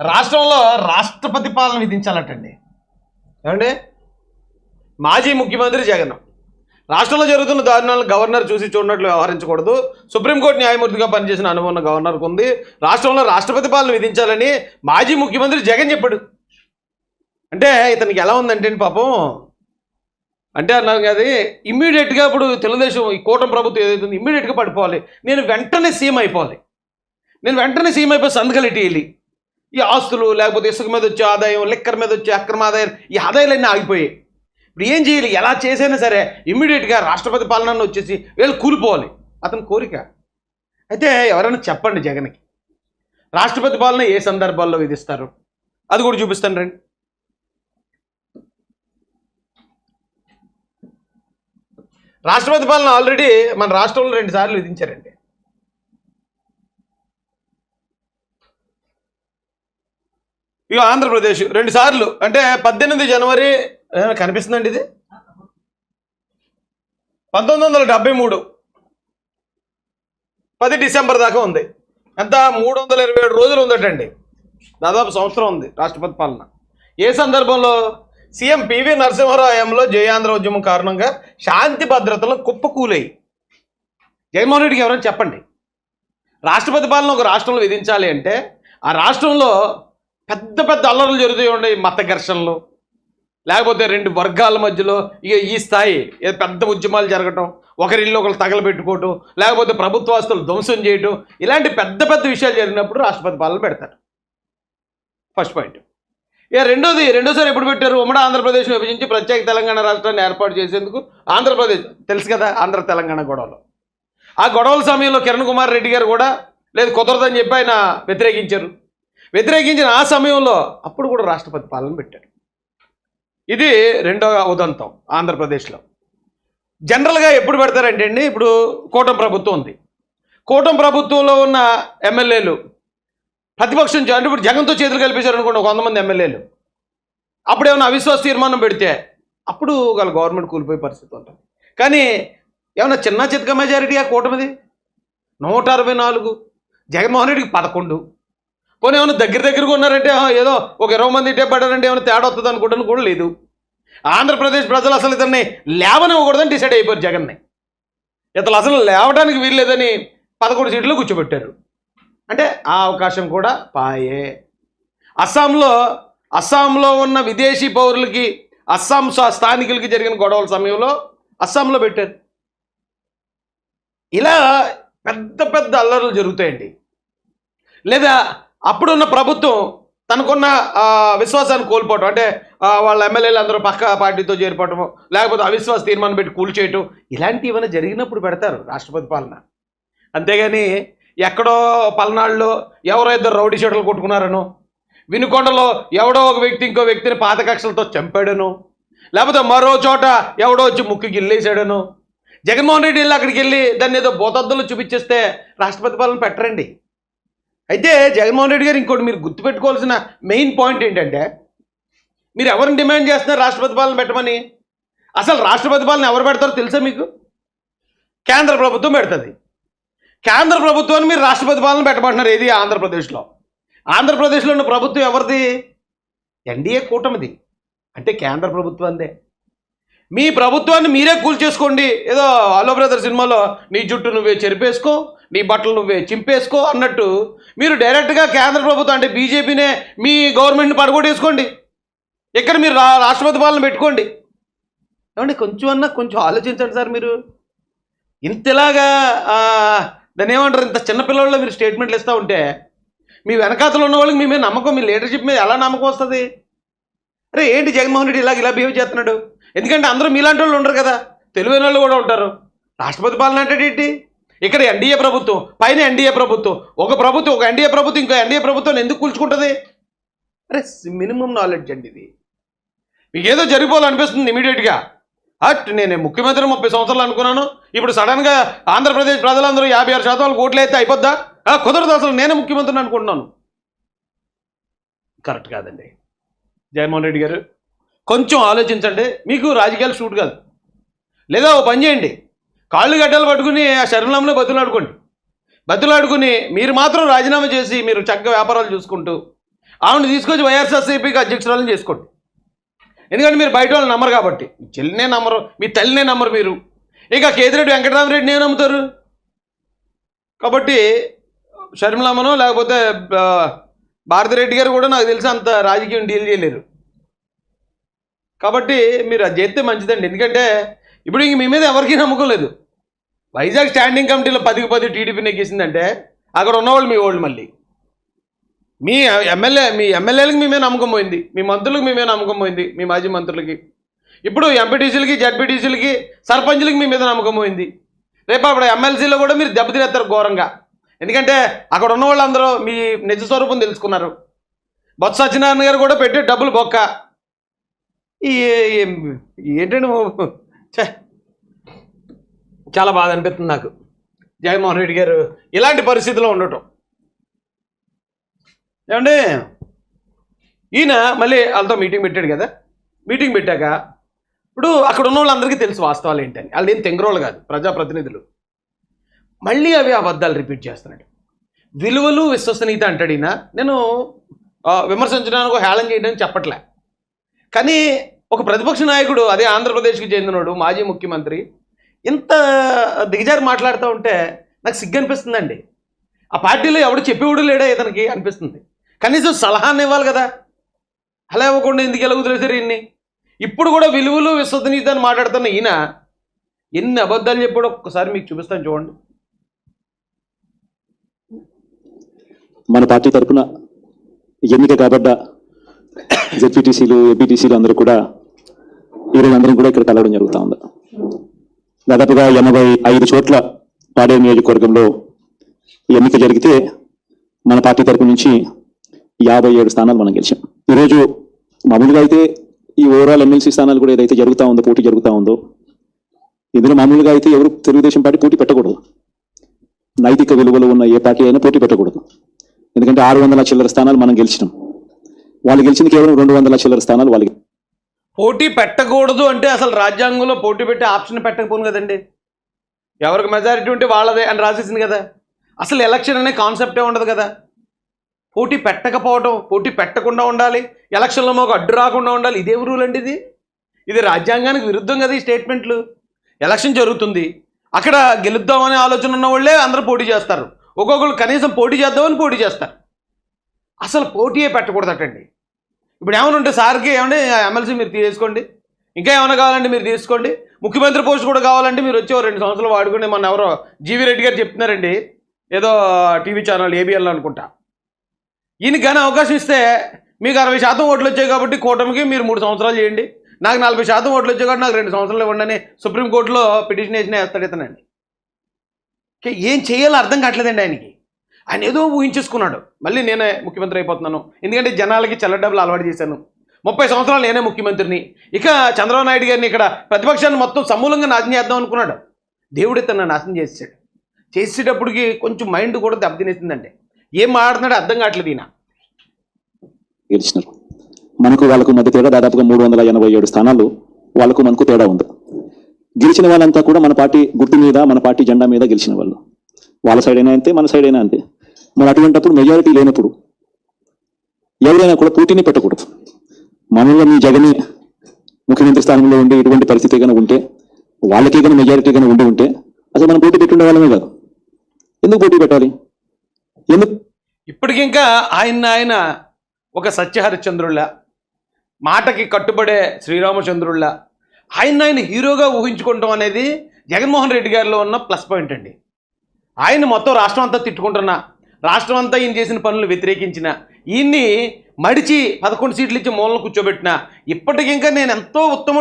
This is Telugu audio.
రాష్ట్రంలో రాష్ట్రపతి పాలన విధించాలటండి. ఏమండి? మాజీ ముఖ్యమంత్రి జగన్. రాష్ట్రంలో జరుగుతున్న దారుణాలను గవర్నర్ చూసి చూడనట్లు వ్యవహరించకూడదు. సుప్రీంకోర్టు న్యాయమూర్తిగా పనిచేసిన అనుభవం గవర్నర్కు ఉంది. రాష్ట్రంలో రాష్ట్రపతి పాలన విధించాలని మాజీ ముఖ్యమంత్రి జగన్ చెప్పాడు. అంటే ఇతనికి ఎలా ఉందంటే పాపం. అంటే అన్నారు కదా ఇమ్మీడియట్గా ఇప్పుడు తెలుగుదేశం ఈ కూటమి ప్రభుత్వం ఏదైతే ఇమ్మీడియట్గా పడిపోవాలి. నేను వెంటనే సీఎం అయిపోవాలి. నేను వెంటనే సీఎం అయిపోయి సంతకాలు వెళ్ళి ఈ ఆస్తులు లేకపోతే ఇసుక మీద వచ్చే ఆదాయం లిక్కర్ మీద వచ్చే అక్రమ ఆదాయం ఈ ఆదాయాలన్నీ ఆగిపోయాయి. ఇప్పుడు ఏం చేయాలి? ఎలా చేసైనా సరే ఇమ్మీడియట్గా రాష్ట్రపతి పాలన వచ్చేసి వీళ్ళు కూలిపోవాలి. అతని కోరిక. అయితే ఎవరైనా చెప్పండి జగన్కి. రాష్ట్రపతి పాలన ఏ సందర్భాల్లో విధిస్తారు? అది కూడా చూపిస్తాను రండి. రాష్ట్రపతి పాలన ఆల్రెడీ మన రాష్ట్రంలో రెండు సార్లు విధించారండి. ఇక ఆంధ్రప్రదేశ్ రెండు సార్లు. అంటే పద్దెనిమిది జనవరి కనిపిస్తుందండి ఇది? పంతొమ్మిది వందల డెబ్బై మూడు. పది డిసెంబర్ దాకా ఉంది. ఎంత? మూడు వందల ఇరవై ఏడు రోజులు ఉందటండి. దాదాపు సంవత్సరం ఉంది రాష్ట్రపతి పాలన. ఏ సందర్భంలో సీఎం పివి నరసింహరాయంలో జయాంధ్ర ఉద్యమం కారణంగా శాంతి భద్రతలు కుప్పకూలాయి. జగన్మోహన్ రెడ్డికి ఎవరైనా చెప్పండి. రాష్ట్రపతి పాలన ఒక రాష్ట్రంలో విధించాలి అంటే ఆ రాష్ట్రంలో పెద్ద పెద్ద అల్లర్లు జరుగుతూ ఉండే మత ఘర్షణలు. లేకపోతే రెండు వర్గాల మధ్యలో ఇక ఈ స్థాయి ఏదో పెద్ద ఉద్యమాలు జరగటం ఒకరిల్లు ఒకరు తగలబెట్టుకోవటం లేకపోతే ప్రభుత్వాస్తులు ధ్వంసం చేయటం ఇలాంటి పెద్ద పెద్ద విషయాలు జరిగినప్పుడు రాష్ట్రపతి పాలన పెడతారు. ఫస్ట్ పాయింట్ ఇక రెండోది రెండోసారి ఎప్పుడు పెట్టారు? ఉమ్మడి ఆంధ్రప్రదేశ్ విభజించి ప్రత్యేక తెలంగాణ రాష్ట్రాన్ని ఏర్పాటు చేసేందుకు ఆంధ్రప్రదేశ్ తెలుసు కదా ఆంధ్ర తెలంగాణ గొడవలు. ఆ గొడవల సమయంలో కిరణ్ కుమార్ రెడ్డి గారు కూడా లేదు కుదరదని చెప్పి ఆయన వ్యతిరేకించారు. వ్యతిరేకించిన ఆ సమయంలో అప్పుడు కూడా రాష్ట్రపతి పాలన పెట్టారు ఇది రెండవ ఉదంతం ఆంధ్రప్రదేశ్లో. జనరల్గా ఎప్పుడు పెడతారంటే అండి ఇప్పుడు కూటమి ప్రభుత్వం ఉంది. కూటమి ప్రభుత్వంలో ఉన్న ఎమ్మెల్యేలు ప్రతిపక్షం అంటే ఇప్పుడు జగన్తో చేతులు కలిపేశారు అనుకోండి కొంతమంది వంద మంది ఎమ్మెల్యేలు. అప్పుడు ఏమైనా అవిశ్వాస తీర్మానం పెడితే అప్పుడు వాళ్ళ గవర్నమెంట్ కూలిపోయే పరిస్థితి ఉంటుంది. కానీ ఏమైనా చిన్న చితక మెజారిటీ ఆ కూటమిది? నూట అరవై నాలుగు. జగన్మోహన్ రెడ్డికి పదకొండు. పోనీ ఏమైనా దగ్గర దగ్గరగా ఉన్నారంటే ఏదో ఒక ఇరవై మంది ఇటే పడారంటే ఏమైనా తేడా వస్తుంది అనుకుంటాను కూడా లేదు. ఆంధ్రప్రదేశ్ ప్రజలు అసలు ఇతన్ని లేవనివ్వకూడదని డిసైడ్ అయిపోయారు జగన్ని. ఇతను అసలు లేవడానికి వీల్లేదని పదకొండు సీట్లు కూర్చోబెట్టారు. అంటే ఆ అవకాశం కూడా పాయే. అస్సాంలో అస్సాంలో ఉన్న విదేశీ పౌరులకి అస్సాం స్థానికులకి జరిగిన గొడవల సమయంలో అస్సాంలో పెట్టారు. ఇలా పెద్ద పెద్ద అల్లర్లు జరుగుతాయండి. లేదా అప్పుడున్న ప్రభుత్వం తనకున్న విశ్వాసాన్ని కోల్పోవటం అంటే వాళ్ళ ఎమ్మెల్యేలు అందరూ పక్క పార్టీతో చేరిపోవటం లేకపోతే అవిశ్వాస తీర్మానం పెట్టి కూల్చేయటం ఇలాంటివి ఏమైనా జరిగినప్పుడు పెడతారు రాష్ట్రపతి పాలన. అంతేగాని ఎక్కడో పల్నాడులో ఎవరో ఇద్దరు రౌడీ షెటలు కొట్టుకున్నారనో వినుకొండలో ఎవడో ఒక వ్యక్తి ఇంకో వ్యక్తిని పాత కక్షలతో చంపాడను లేకపోతే మరో చోట ఎవడో వచ్చి ముక్కు గిల్లేసాడనో జగన్మోహన్ రెడ్డి వెళ్ళి అక్కడికి వెళ్ళి దాన్ని ఏదో బోతద్దులు చూపించేస్తే రాష్ట్రపతి పాలన పెట్టరండి. అయితే జగన్మోహన్ రెడ్డి గారు ఇంకోటి మీరు గుర్తుపెట్టుకోవాల్సిన మెయిన్ పాయింట్ ఏంటంటే మీరు ఎవరిని డిమాండ్ చేస్తున్నారు రాష్ట్రపతి పాలన పెట్టమని? అసలు రాష్ట్రపతి పాలన ఎవరు పెడతారో తెలుసా మీకు? కేంద్ర ప్రభుత్వం పెడుతుంది. కేంద్ర ప్రభుత్వాన్ని మీరు రాష్ట్రపతి పాలన పెట్టమంటున్నారు. ఏది? ఆంధ్రప్రదేశ్లో. ఆంధ్రప్రదేశ్లో ఉన్న ప్రభుత్వం ఎవరిది? ఎన్డీఏ కూటమిది. అంటే కేంద్ర ప్రభుత్వందే. మీ ప్రభుత్వాన్ని మీరే కూల్చేసుకోండి. ఏదో అలో బ్రదర్ సినిమాలో నీ జుట్టు నువ్వే చెరిపేసుకో నీ బట్టలు నువ్వే చింపేసుకో అన్నట్టు మీరు డైరెక్ట్గా కేంద్ర ప్రభుత్వం అంటే బీజేపీనే మీ గవర్నమెంట్ని పడగొట్టేసుకోండి. ఇక్కడ మీరు రా రాష్ట్రపతి పాలన పెట్టుకోండి. ఏమండి కొంచెం అన్నా కొంచెం ఆలోచించండి సార్ మీరు. ఇంతలాగా దాన్ని ఏమంటారు ఇంత చిన్నపిల్లల్లో మీరు స్టేట్మెంట్లు ఇస్తూ ఉంటే మీ వెనకాతలు ఉన్న వాళ్ళకి మీ మీద నమ్మకం మీ లీడర్షిప్ మీద ఎలా నమ్మకం వస్తుంది? అరే ఏంటి జగన్మోహన్ రెడ్డి ఇలాగ ఇలా బిహేవ్ చేస్తున్నాడు? ఎందుకంటే అందరూ మీలాంటి వాళ్ళు ఉండరు కదా. తెలివైన వాళ్ళు కూడా ఉంటారు. రాష్ట్రపతి పాలన అంటే ఏంటి? ఇక్కడ ఎన్డీఏ ప్రభుత్వం పైన ఎన్డీఏ ప్రభుత్వం. ఒక ప్రభుత్వం ఒక ఎన్డీఏ ప్రభుత్వం ఇంకో ఎన్డీఏ ప్రభుత్వం ఎందుకు కూల్చుకుంటుంది? అరే మినిమం నాలెడ్జ్ అండి ఇది. మీకు ఏదో జరిగిపోవాలనిపిస్తుంది ఇమీడియట్గా. అట్ నేను ముఖ్యమంత్రి ముప్పై సంవత్సరాలు అనుకున్నాను. ఇప్పుడు సడన్గా ఆంధ్రప్రదేశ్ ప్రజలందరూ యాభై ఆరు శాతం వాళ్ళకి ఓట్లు అయితే అయిపోద్దా? కుదరదు అసలు నేనే ముఖ్యమంత్రిని అనుకుంటున్నాను. కరెక్ట్ కాదండి. జగన్మోహన్ రెడ్డి గారు కొంచెం ఆలోచించండి. మీకు రాజకీయాలు షూట్ కాదు. లేదా ఓ పని చేయండి. కాళ్ళు గడ్డలు పట్టుకుని ఆ శరణంలో బతులాడుకోండి. బతులాడుకుని మీరు మాత్రం రాజీనామా చేసి మీరు చక్కగా వ్యాపారాలు చూసుకుంటూ ఆవిడని తీసుకొచ్చి వైఎస్ఆర్సీపీకి అధ్యక్షురాలను చేసుకోండి. ఎందుకంటే మీరు బయట వాళ్ళు నమ్మరు కాబట్టి. మీ చెల్లినే నమ్మరు మీ తల్లినే నమ్మరు మీరు. ఇంకా కేతిరెడ్డి వెంకటరామరెడ్డి నేను నమ్ముతారు? కాబట్టి షర్మిలమ్మను లేకపోతే భారతిరెడ్డి గారు కూడా నాకు తెలిసి అంత రాజకీయం డీల్ చేయలేరు. కాబట్టి మీరు అది చేస్తే మంచిదండి. ఎందుకంటే ఇప్పుడు ఇంక మీ మీద ఎవరికీ నమ్మకం లేదు. వైజాగ్ స్టాండింగ్ కమిటీలో పదికి పది టీడీపీ నెగ్గేసిందంటే అక్కడ ఉన్నవాళ్ళు మీ వాళ్ళు మళ్ళీ. మీ ఎమ్మెల్యే మీ ఎమ్మెల్యేలకు మీ మీద నమ్మకం పోయింది. మీ మంత్రులకు మీ మీద నమ్మకం పోయింది మీ మాజీ మంత్రులకి. ఇప్పుడు ఎంపీటీసీలకి జడ్పీటీసీలకి సర్పంచులకి మీ మీద నమ్మకం పోయింది. రేపు అప్పుడు ఎమ్మెల్సీలో కూడా మీరు దెబ్బతినేస్తారు ఘోరంగా. ఎందుకంటే అక్కడ ఉన్న వాళ్ళందరూ మీ నిజ స్వరూపం తెలుసుకున్నారు. బొత్స సత్యనారాయణ గారు కూడా పెట్టి డబ్బులు బొక్క. ఈ ఏంటండి ఓ- ఛే! చాలా బాధ అనిపిస్తుంది నాకు. జగన్మోహన్ రెడ్డి గారు ఇలాంటి పరిస్థితిలో ఉండటం. ఏమండి? ఈయన మళ్ళీ వాళ్ళతో మీటింగ్ పెట్టాడు కదా? మీటింగ్ పెట్టాక ఇప్పుడు అక్కడ ఉన్న వాళ్ళందరికీ తెలుసు వాస్తవాలు ఏంటని. వాళ్ళు ఏం తెంగరోళ్ళు కాదు ప్రజాప్రతినిధులు. మళ్ళీ అవి అబద్ధాలు రిపీట్ చేస్తున్నాడు. విలువలు విశ్వసనీయత అంటాడు ఈయన. నేను విమర్శించడానికి హేళన చేయడానికి చెప్పట్లే. కానీ ఒక ప్రతిపక్ష నాయకుడు అదే ఆంధ్రప్రదేశ్కి చెందినోడు మాజీ ముఖ్యమంత్రి ఇంత దిగజారి మాట్లాడుతూ ఉంటే నాకు సిగ్గు అనిపిస్తుందండి. ఆ పార్టీలో ఎవడు చెప్పేవాడు లేడా ఇతనికి అనిపిస్తుంది. కనీసం సలహాన్ని ఇవ్వాలి కదా. అలా ఇవ్వకుండా ఎందుకు ఎలా వదిలేసారు ఈయన్ని? ఇప్పుడు కూడా విలువలు విశ్వసనీయత అని మాట్లాడుతున్న ఈయన ఎన్ని అబద్ధాలు చెప్పాడో ఒక్కసారి మీకు చూపిస్తాను చూడండి. మన పార్టీ తరఫున ఎన్నిక కాబడ్డ జెడ్పీటీసీలు ఏపీటీసీలు అందరూ కూడా ఈరోజు అందరం కూడా ఇక్కడ కలవడం జరుగుతూ ఉంది. దాదాపుగా ఎనభై ఐదు చోట్ల పాడే నియోజకవర్గంలో ఎన్నిక జరిగితే మన పార్టీ తరపు నుంచి యాభై ఏడు స్థానాలు మనం గెలిచాం. ఈరోజు మామూలుగా అయితే ఈ ఓవరాల్ ఎమ్మెల్సీ స్థానాలు కూడా ఏదైతే జరుగుతూ ఉందో పోటీ జరుగుతూ ఉందో ఇందులో మామూలుగా అయితే ఎవరు తెలుగుదేశం పార్టీ పోటీ పెట్టకూడదు. నైతిక విలువలు ఉన్న ఏ పార్టీ అయినా పోటీ పెట్టకూడదు. ఎందుకంటే ఆరు వందల చిల్లర స్థానాలు మనం గెలిచినాం. వాళ్ళు గెలిచింది కేవలం రెండు వందల చిల్లర స్థానాలు వాళ్ళకి. పోటీ పెట్టకూడదు అంటే అసలు రాజ్యాంగంలో పోటీ పెట్టే ఆప్షన్ పెట్టకపోను కదండి. ఎవరికి మెజారిటీ ఉంటే వాళ్ళదే అని రాసేసింది కదా. అసలు ఎలక్షన్ అనే కాన్సెప్టే ఉండదు కదా. పోటీ పెట్టకపోవడం పోటీ పెట్టకుండా ఉండాలి. ఎలక్షన్లో మాకు అడ్డు రాకుండా ఉండాలి. ఇదే రూల్ అండి ఇది. ఇది రాజ్యాంగానికి విరుద్ధం కదా ఈ స్టేట్మెంట్లు ఎలక్షన్ జరుగుతుంది. అక్కడ గెలుద్దామనే ఆలోచన ఉన్న వాళ్ళే అందరూ పోటీ చేస్తారు. ఒక్కొక్కరు కనీసం పోటీ చేద్దామని పోటీ చేస్తారు. అసలు పోటీయే పెట్టకూడదటండి. ఇప్పుడు ఏమైనా ఉంటే సార్కి ఏమంటే ఎమ్మెల్సీ మీరు తీసుకోండి ఇంకా ఏమైనా కావాలంటే మీరు తీసుకోండి. ముఖ్యమంత్రి పోస్ట్ కూడా కావాలంటే మీరు వచ్చే రెండు సంవత్సరాలు వాడుకుని మన ఎవరో జీవీ రెడ్డి గారు చెప్తున్నారండి. ఏదో టీవీ ఛానల్ ఏబిఎల్ అనుకుంటా. ఈయనకి కానీ అవకాశం ఇస్తే మీకు అరవై శాతం ఓట్లు వచ్చాయి కాబట్టి కూటమికి మీరు మూడు సంవత్సరాలు చేయండి. నాకు నలభై శాతం ఓట్లు వచ్చాయి కాబట్టి నాకు రెండు సంవత్సరాలు ఇవ్వండి అని సుప్రీంకోర్టులో పిటిషన్ వేసిన వేస్తాడు ఇతనండి. ఏం చేయాలో అర్థం కావట్లేదండి ఆయనకి. ఆయన ఏదో ఊహించేసుకున్నాడు. మళ్ళీ నేనే ముఖ్యమంత్రి అయిపోతున్నాను. ఎందుకంటే జనాలకి చల్ల డబ్బులు అలవాటు చేశాను. ముప్పై సంవత్సరాలు నేనే ముఖ్యమంత్రిని. ఇక చంద్రబాబు నాయుడు గారిని ఇక్కడ ప్రతిపక్షాన్ని మొత్తం సమూలంగా నాశనం చేద్దాం అనుకున్నాడు. దేవుడే తన నాశనం చేసాడు చేసేటప్పటికి కొంచెం మైండ్ కూడా దెబ్బతినేసిందండి. ఏం మాట్లాడుతున్నాడో అర్థం కావట్లేదు ఈయన. గెలిచినారు మనకు వాళ్ళకు మధ్య తేడా దాదాపుగా మూడు వందల ఎనభై ఏడు స్థానాలు వాళ్ళకు మనకు తేడా ఉంది. గెలిచిన వాళ్ళంతా కూడా మన పార్టీ గుర్తు మీద మన పార్టీ జెండా మీద గెలిచిన వాళ్ళు. వాళ్ళ సైడ్ అయినా అంతే మన సైడ్ అయినా అంతే. మరి అటువంటిప్పుడు మెజారిటీ లేనప్పుడు ఎవరైనా కూడా పోటీని పెట్టకూడదు. మనలో మీ జగనే ముఖ్యమంత్రి స్థానంలో ఉండి ఇటువంటి పరిస్థితి కనుక ఉంటే వాళ్ళకే కనుక మెజారిటీ కనుక ఉండి ఉంటే అసలు మనం పోటీ పెట్టుండే వాళ్ళమే కాదు. ఎందుకు పోటీ పెట్టాలి? ఎందుకు? ఇప్పటికింకా ఆయన ఆయన ఒక సత్యహరిశ్చంద్రుళ్ళ మాటకి కట్టుబడే శ్రీరామచంద్రుళ్ళ ఆయన ఆయన హీరోగా ఊహించుకోవటం అనేది జగన్మోహన్ రెడ్డి గారిలో ఉన్న ప్లస్ పాయింట్ అండి. ఆయన మొత్తం రాష్ట్రం అంతా తిట్టుకుంటున్నా రాష్ట్రం అంతా ఈయన చేసిన పనులు వ్యతిరేకించిన ఈయన్ని మడిచి పదకొండు సీట్లు ఇచ్చి మూలన కూర్చోబెట్టిన. ఇప్పటికింకా నేను ఎంతో ఉత్తమ